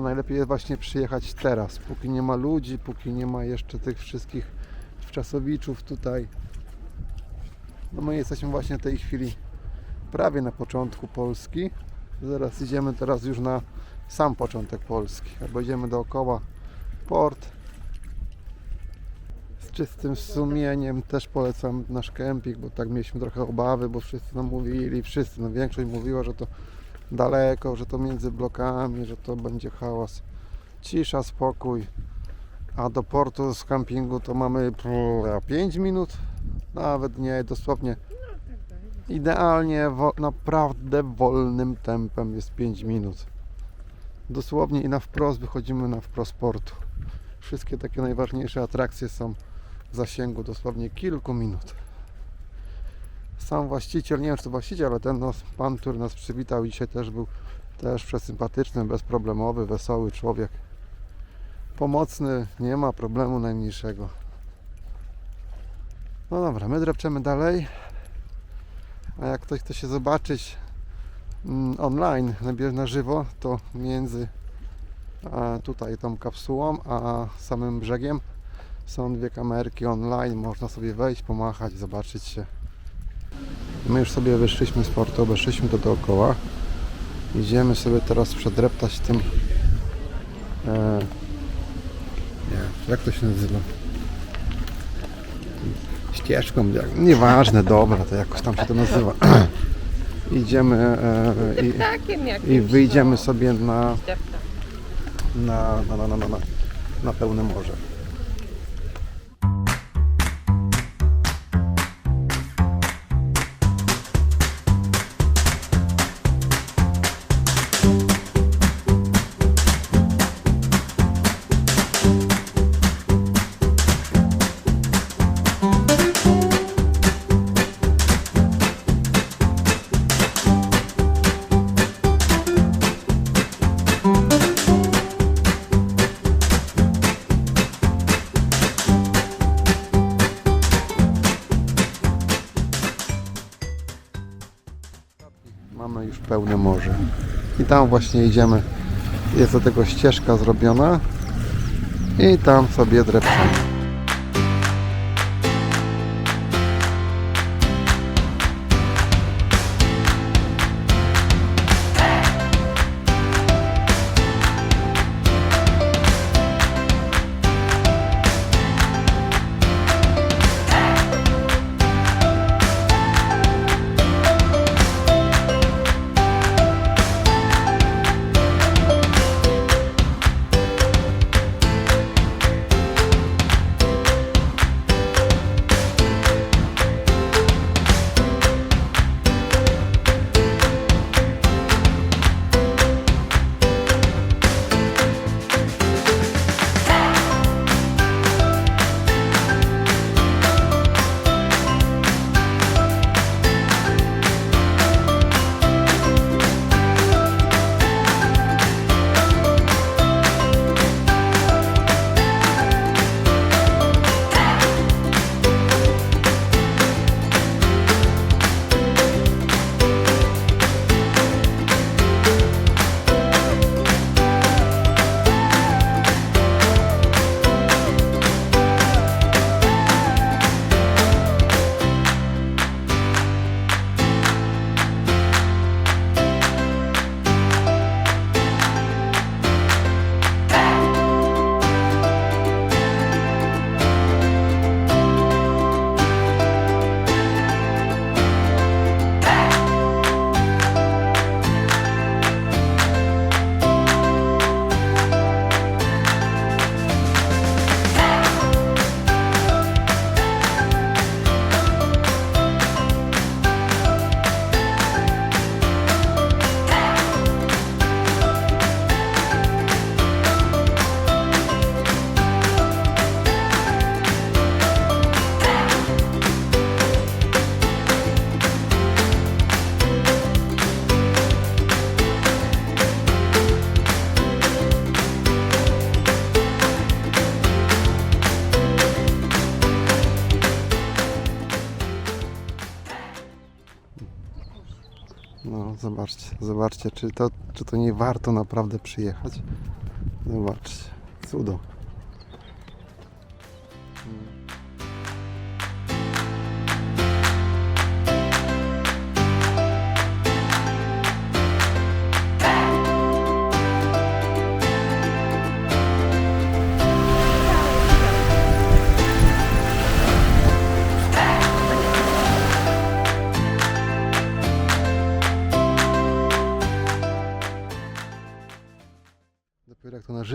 Najlepiej jest właśnie przyjechać teraz, póki nie ma ludzi, póki nie ma jeszcze tych wszystkich wczasowiczów tutaj. No my jesteśmy właśnie w tej chwili prawie na początku Polski. Zaraz idziemy teraz już na sam początek Polski. Albo idziemy dookoła port. Z czystym sumieniem też polecam nasz kemping, bo tak mieliśmy trochę obawy, bo wszyscy nam mówili, wszyscy, no większość mówiła, że to daleko, że to między blokami, że to będzie hałas. Cisza, spokój. A do portu z kampingu to mamy 5 minut, nawet nie, dosłownie idealnie, wo, naprawdę wolnym tempem jest 5 minut. Dosłownie i na wprost wychodzimy na wprost portu. Wszystkie takie najważniejsze atrakcje są w zasięgu dosłownie kilku minut. Sam właściciel, nie wiem czy to właściciel, ale ten no, pan, który nas przywitał dzisiaj też był też przesympatyczny, bezproblemowy, wesoły człowiek. Pomocny, nie ma problemu najmniejszego. No dobra, my drepczemy dalej. A jak ktoś chce się zobaczyć mm, online, na, żywo, to między tutaj tą kapsułą, a samym brzegiem są dwie kamerki online. Można sobie wejść, pomachać, zobaczyć się. My już sobie wyszliśmy z portu, obeszliśmy to dookoła. Idziemy sobie teraz przedreptać tym. E, nie, jak to się nazywa? Ścieżką, jak, nieważne, dobra, to jakoś tam się to nazywa. Idziemy e, i, i wyjdziemy sobie na, na, na, na, na, na, na, na pełne morze. Mamy już pełne morze. I tam właśnie idziemy. Jest do tego ścieżka zrobiona. I tam sobie drepczemy. Zobaczcie, zobaczcie, czy to, czy to nie warto naprawdę przyjechać. Zobaczcie, cudo.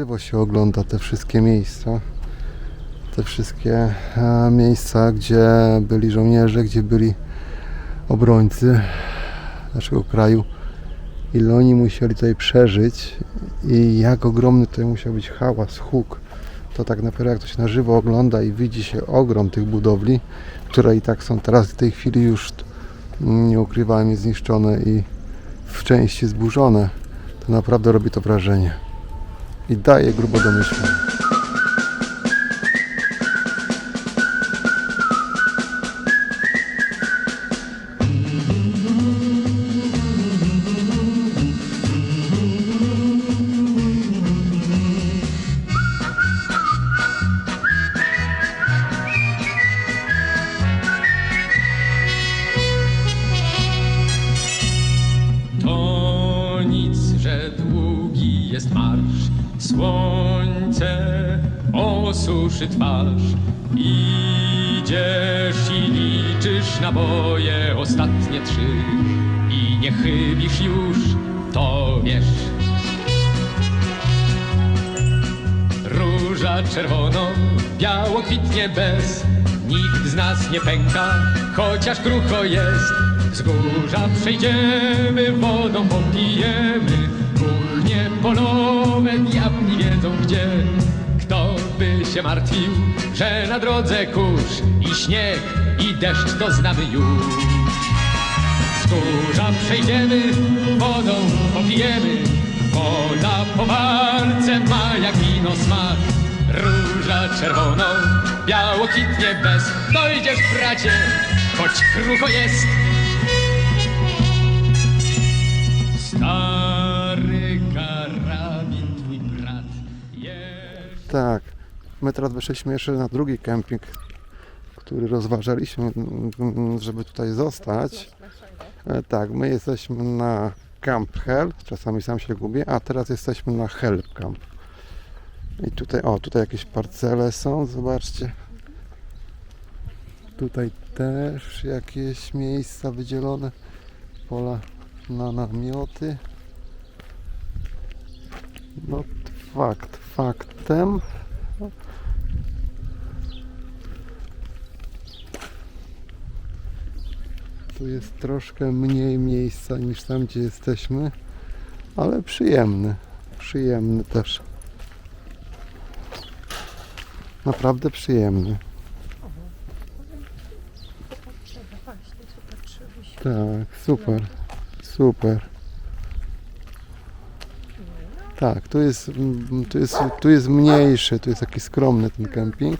Żywo się ogląda te wszystkie miejsca, te wszystkie e, miejsca, gdzie byli żołnierze, gdzie byli obrońcy naszego kraju, ile oni musieli tutaj przeżyć i jak ogromny tutaj musiał być hałas, huk. To tak naprawdę jak to się na żywo ogląda i widzi się ogrom tych budowli, które i tak są teraz w tej chwili już, mm, nie ukrywałem, zniszczone i w części zburzone, to naprawdę robi to wrażenie i daje grubo do. Słońce osuszy twarz. Idziesz i liczysz naboje ostatnie trzy i nie chybisz już, to wiesz. Róża czerwono, biało kwitnie bez Nikt z nas nie pęka, chociaż krucho jest Wzgórza przejdziemy, wodą popijemy gdzie Kto by się martwił, że na drodze kurz I śnieg, i deszcz to znamy już Wzgórza przejdziemy, wodą popijemy. Woda po walce ma jak wino smak. Róża czerwoną, biało kwitnie bez. Dojdziesz, bracie, choć krucho jest. Tak, my teraz wyszliśmy jeszcze na drugi kemping, który rozważaliśmy, mm, żeby tutaj zostać. E, Tak, my jesteśmy na Camp Hell, czasami sam się gubię, a teraz jesteśmy na Hell Camp. I tutaj, o, tutaj jakieś parcele są, zobaczcie. Tutaj też jakieś miejsca wydzielone, pola na namioty. No fakt, faktem. Tu jest troszkę mniej miejsca niż tam, gdzie jesteśmy, ale przyjemny. Przyjemny też. Naprawdę przyjemny. Tak, super. Super. Tak, tu jest, mm, tu jest, tu jest mniejszy, tu jest taki skromny ten kemping.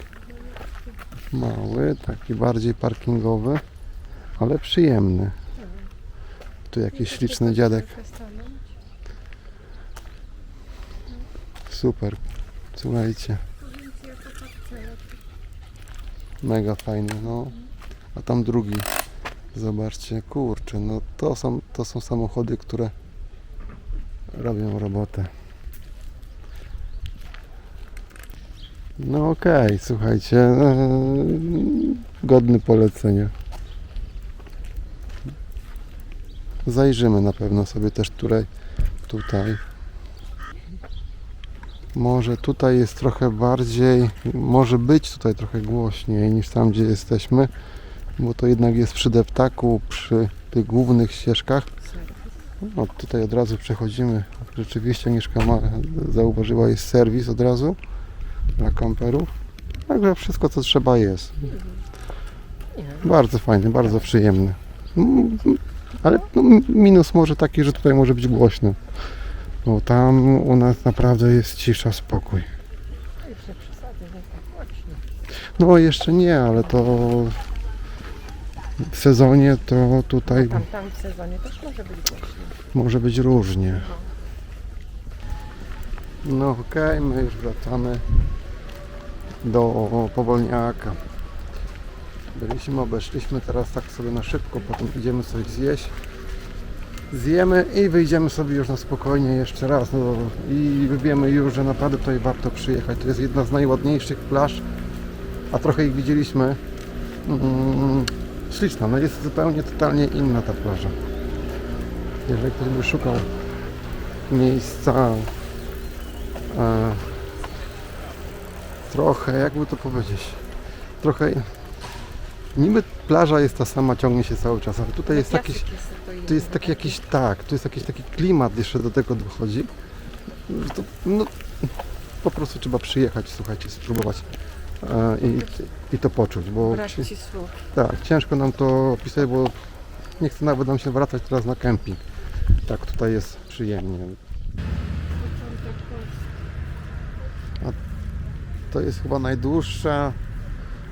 Mały, taki bardziej parkingowy, ale przyjemny. Tu jakiś śliczny dziadek. Super. Słuchajcie. Mega fajny, no. A tam drugi. Zobaczcie, kurczę, no to są, to są samochody, które robią robotę. No okej, słuchajcie, eee, godny polecenia. Zajrzymy na pewno sobie też tutaj, tutaj. Może tutaj jest trochę bardziej, może być tutaj trochę głośniej niż tam, gdzie jesteśmy, bo to jednak jest przy deptaku, przy tych głównych ścieżkach. No, tutaj od razu przechodzimy. Rzeczywiście Agnieszka ma, zauważyła, jest serwis od razu dla kamperów. Także wszystko co trzeba jest. Bardzo fajny, bardzo przyjemny. Ale no, minus może taki, że tutaj może być głośno. Bo tam u nas naprawdę jest cisza, spokój. No jeszcze nie, ale to w sezonie to tutaj Tam, tam w sezonie też może być głośno. może być różnie. No okej, my już wracamy do Powolniaka. Byliśmy, obeszliśmy, teraz tak sobie na szybko, potem idziemy coś zjeść. Zjemy i wyjdziemy sobie już na spokojnie jeszcze raz. No, I wiemy już, że naprawdę tutaj warto przyjechać. To jest jedna z najładniejszych plaż, a trochę ich widzieliśmy. Mm, śliczna, no jest zupełnie, totalnie inna ta plaża. Jeżeli ktoś by szukał miejsca e, trochę, jakby to powiedzieć, trochę niby plaża jest ta sama, ciągnie się cały czas, ale tutaj jest Piasek jakiś, to to jest taki jakiś, tak, tu jest jakiś taki klimat jeszcze do tego dochodzi. To, no, po prostu trzeba przyjechać, słuchajcie, spróbować e, i, i to poczuć, bo Brak ci- ci słów. tak, ciężko nam to opisać, bo nie chcę nawet nam się wracać teraz na kemping. Tak, tutaj jest przyjemnie. To jest chyba najdłuższa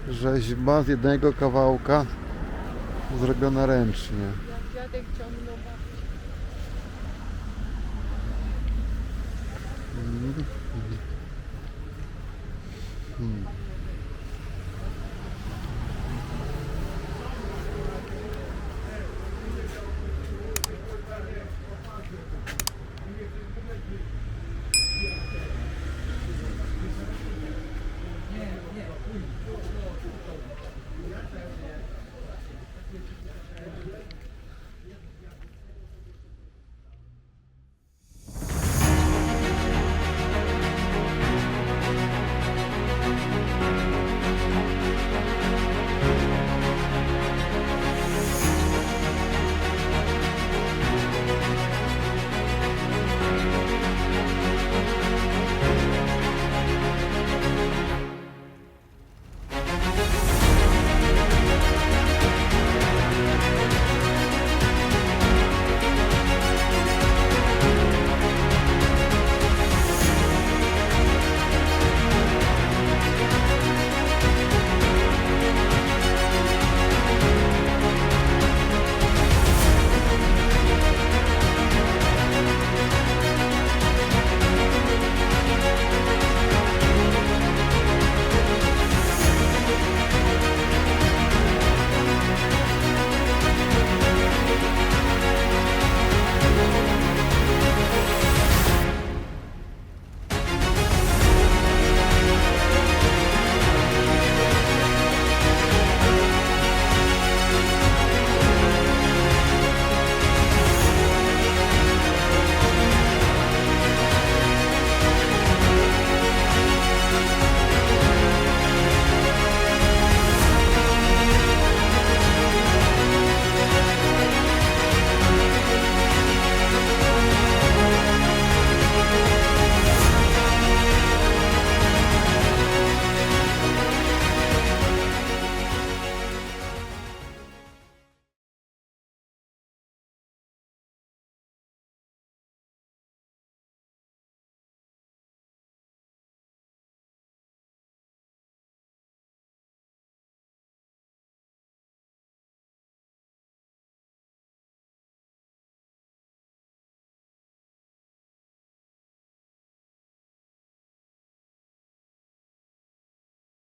rzeźba z jednego kawałka zrobiona ręcznie. Hmm.